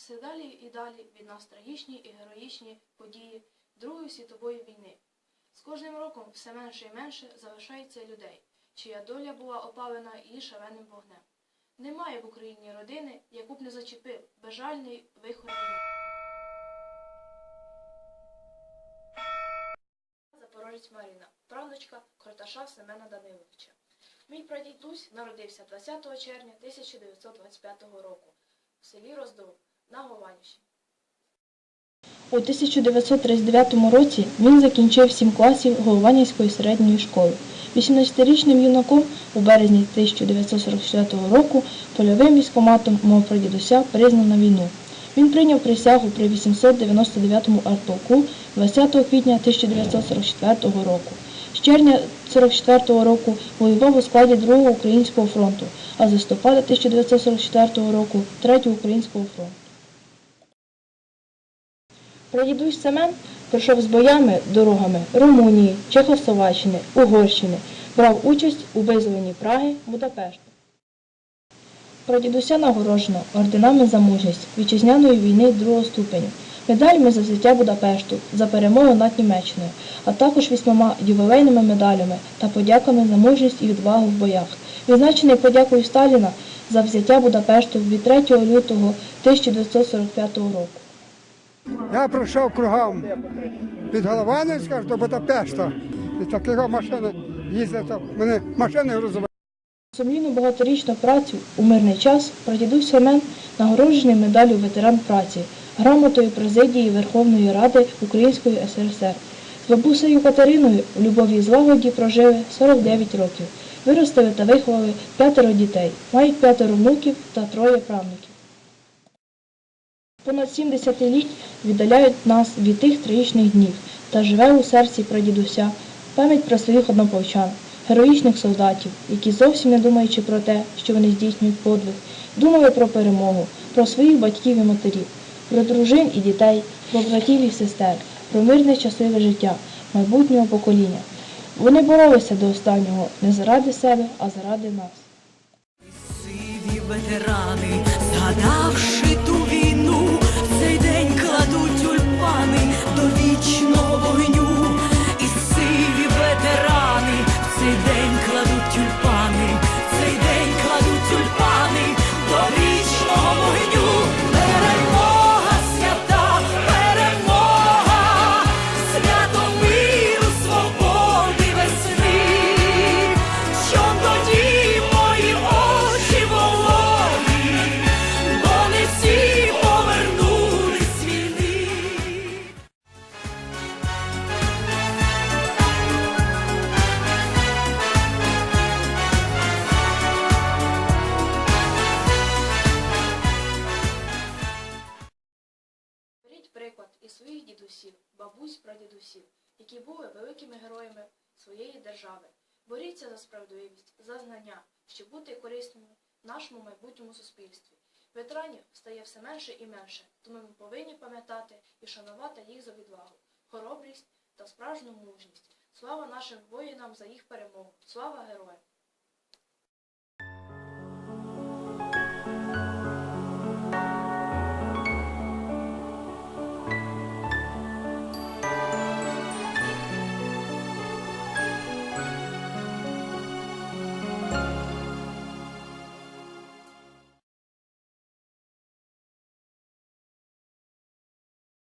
Все далі і далі від нас трагічні і героїчні події Другої світової війни. З кожним роком все менше і менше залишається людей, чия доля була опалена її шаленим вогнем. Немає в Україні родини, яку б не зачепив безжальний вихор. Запорожець Маріна, правнучка Корташа Семена Даниловича. Мій прадідусь народився 20 червня 1925 року в селі Роздол на Голландщині. У 1939 році він закінчив 7 класів Голованівської середньої школи. 18-річним юнаком у березні 1944 року польовим військоматом мого прадідуся признав на війну. Він прийняв присягу при 899-му артполку 20 квітня 1944 року. З червня 1944 року воював у складі 2-го Українського фронту, а з листопада 1944 року 3-го Українського фронту. Прадідусь Семен пройшов з боями дорогами Румунії, Чехословаччини, Угорщини, брав участь у визволенні Праги, Будапешту. Прадідуся нагороджено орденами за мужність вітчизняної війни другого ступеню, медалями за взяття Будапешту, за перемогу над Німеччиною, а також вісьмома ювілейними медалями та подяками за мужність і відвагу в боях. Відзначений подякою Сталіна за взяття Будапешту від 3 лютого 1945 року. Я пройшов кругом від Голованівська до Будапешта. І такого машини їздять, мене машини грузові. Сумлінну багаторічну працю у мирний час прадідусь Семен нагороджений медаллю ветеран праці, грамотою президії Верховної Ради Української СРСР. З бабусею Катериною у любові і злагоді прожили 49 років. Виростили та виховали п'ятеро дітей, мають п'ятеро внуків та троє правнуків. Понад 70 літ віддаляють нас від тих трагічних днів та живе у серці прадідуся пам'ять про своїх однополчан, героїчних солдатів, які зовсім не думаючи про те, що вони здійснюють подвиг, думали про перемогу, про своїх батьків і матерів, про дружин і дітей, про братів і сестер, про мирне щасливе життя майбутнього покоління. Вони боролися до останнього не заради себе, а заради нас. Сиві ветерани, згадавши ту війну, Беріть приклад із своїх дідусів, бабусь, прадідусів, які були великими героями своєї держави. Боріться за справедливість, за знання, щоб бути корисними в нашому майбутньому суспільстві. Ветеранів стає все менше і менше, тому ми повинні пам'ятати і шанувати їх за відвагу, хоробрість та справжню мужність. Слава нашим воїнам за їх перемогу! Слава героям!